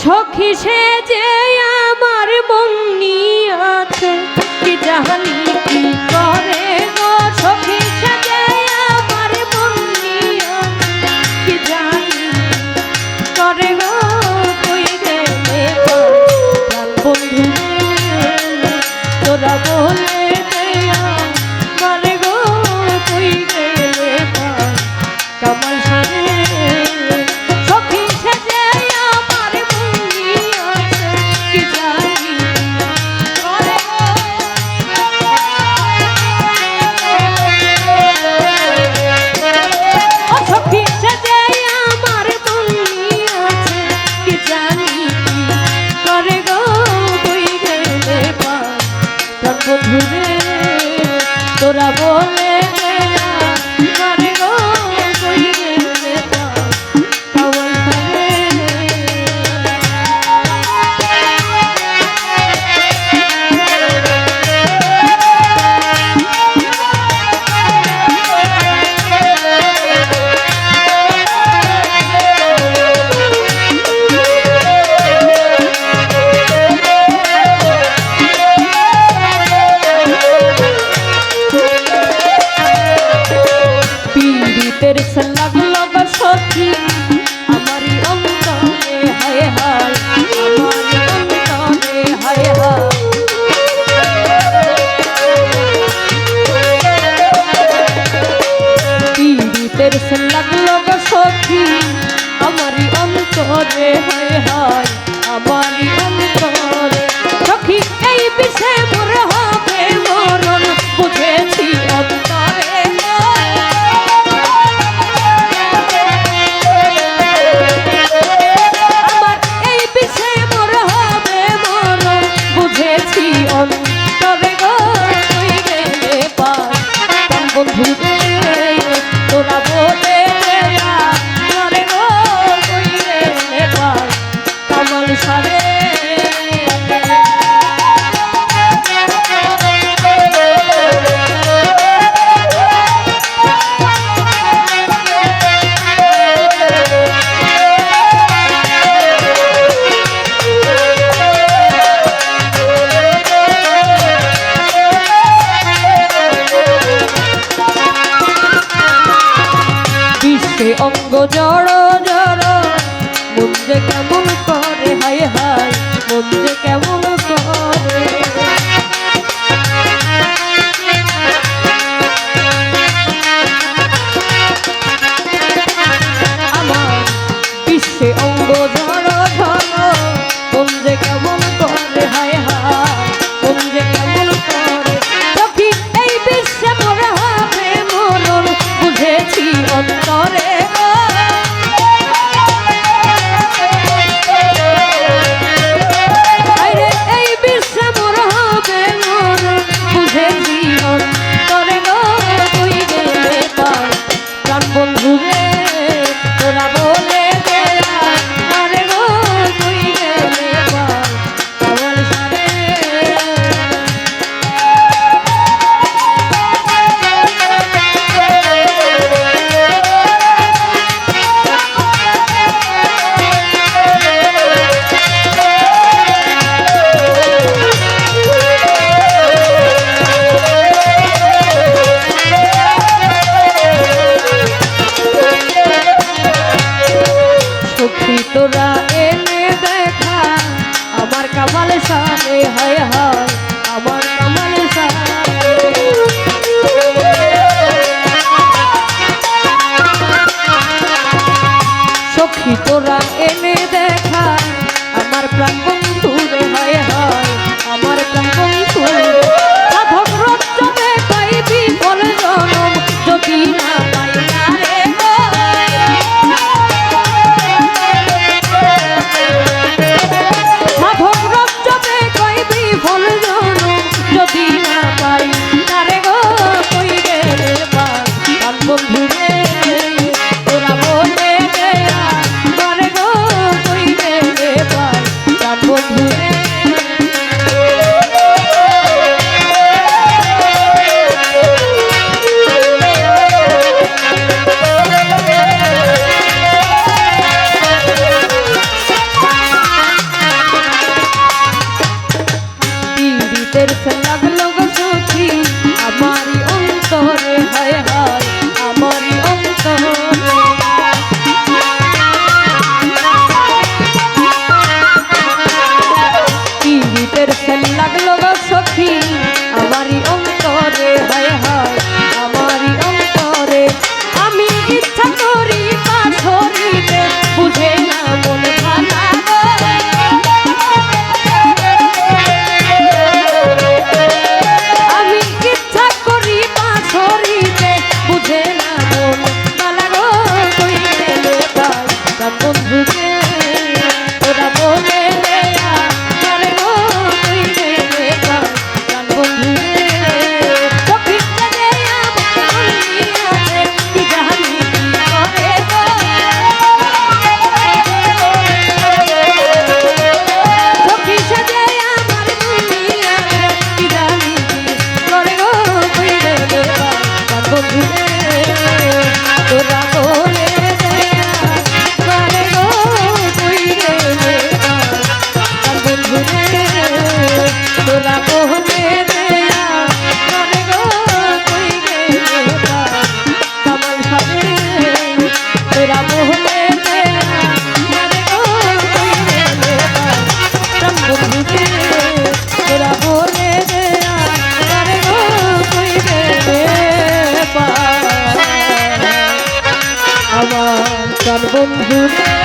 সখী সে যে আমার বন্নি আছে কি জাহালি তোরা বলে না তোরে হয় হয়। সে অঙ্গ সামনে হায় হায় আমার আমার সখী তোরা এনে দেখা আমার প্রাণ বন্ধু রে